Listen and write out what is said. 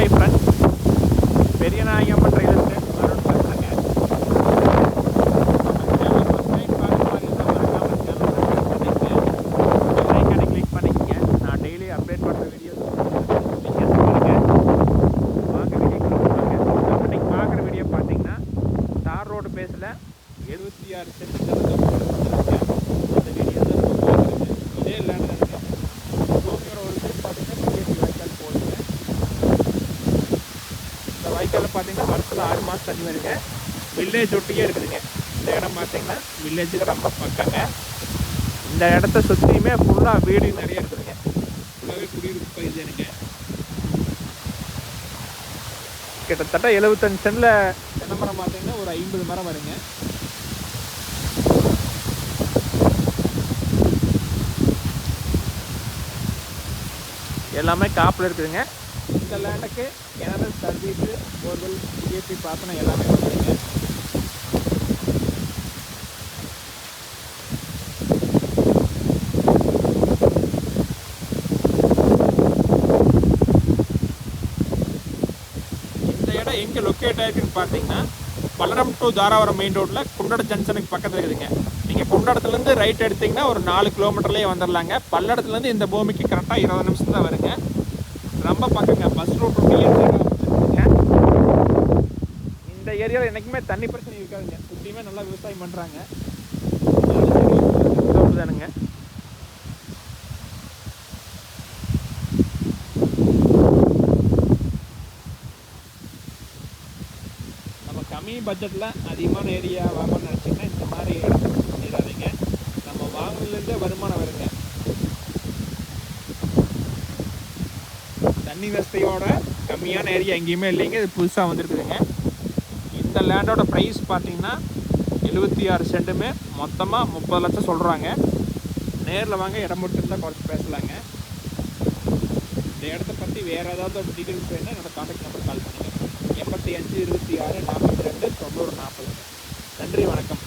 Hi friends பெரிய நாயகம் real estate Arun பேசுகிறேங்க கிளிக் பண்ணிக்கங்க நான் டெய்லி அப்டேட் பண்ணுற வீடியோஸ் வாங்க வீடியோ நம்ம பார்க்குற வீடியோ பார்த்தீங்கன்னா தார் ரோடு பேஸில் எழுபத்தி ஆறு சென்ட் அந்த வீடியோ தான் நம்ம பார்க்குறது இதே லேண்ட் தானுங்க பூமியோட ஒரு சைடு பார்த்தீங்கன்னா பிஎஸ்சி வாய்க்கால் போகுதுங்க இந்த வாய்க்காலில் பார்த்தீங்கன்னா வருஷத்தில் ஆறு மாதம் தண்ணி வருங்க. வில்லேஜ் ஒட்டியே இருக்குதுங்க. இந்த இடம் பார்த்தீங்கன்னா வில்லேஜுக்கு ரொம்ப பக்கங்க. இந்த இடத்த சுற்றியுமே ஃபுல்லாக வீடு நிறைய இருக்குதுங்க. ஃபுல்லாகவே குடியிருப்பு பகுதியானுங்க கிட்டத்தட்ட எழுபத்தஞ்சு சென்டில் தென்னை மரம் பார்த்தீங்கன்னா ஒரு ஐம்பது மரம் வருங்க. எல்லாமே காப்பில் இருக்குதுங்க. இந்த லேண்டுக்கு கிணறு சர்வீஸு போர்வெல் பிஎஸ்சி பாசனம் எல்லாமே வந்துருங்க இந்த இடம் எங்கே லொக்கேட் ஆயிருக்குன்னு பார்த்தீங்கன்னா பல்லடம் டு தாராபுரம் மெயின் ரோட்டில் குண்டட ஜங்ஷனுக்கு பக்கத்தில் இருக்குதுங்க. நீங்கள் குண்டடத்துலேருந்து ரைட் எடுத்தீங்கன்னா ஒரு நாலு கிலோமீட்டர்லேயே வந்துடலாங்க பல்லடத்துலேருந்து இந்த பூமிக்கு கரெக்டாக இருபது நிமிஷம் தான் வருங்க. ரொம்ப பக்கங்க. பஸ் ரோட் இந்த ஏரியாவில் என்றைக்குமே தண்ணி பிரச்சனை இருக்காதுங்க. சுற்றியுமே நல்லா விவசாயம் பண்ணுறாங்க தானுங்க நம்ம கம்மி பட்ஜெட்டில் அதிகமான ஏரியா வாங்கணும்னு நினச்சிங்கன்னா இந்த மாதிரி நம்ம வாங்குறதுலேருந்தே வருமானம் வருங்க தண்ணி வசதியோட கம்மியான ஏரியா எங்கேயுமே இல்லைங்க. இது புதுசாக வந்திருக்குதுங்க. இந்த லேண்டோட ப்ரைஸ் பார்த்தீங்கன்னா எழுபத்தி ஆறு சென்ட்டுமே. மொத்தமாக முப்பது லட்சம் சொல்கிறாங்க நேரில் வாங்க இடம் மட்டும் இருந்தால் குறைச்சி பேசலாங்க. இந்த இடத்த பற்றி வேறு ஏதாவது ஒரு டீட்டெயில்ஸ் வேணுன்னா என்னோடய காண்டாக்ட் நம்பர் கால் பண்ணுங்கள் எண்பத்தி அஞ்சு இருபத்தி ஆறு நாற்பத்தி ரெண்டு தொண்ணூறு நாற்பது. நன்றி வணக்கம்.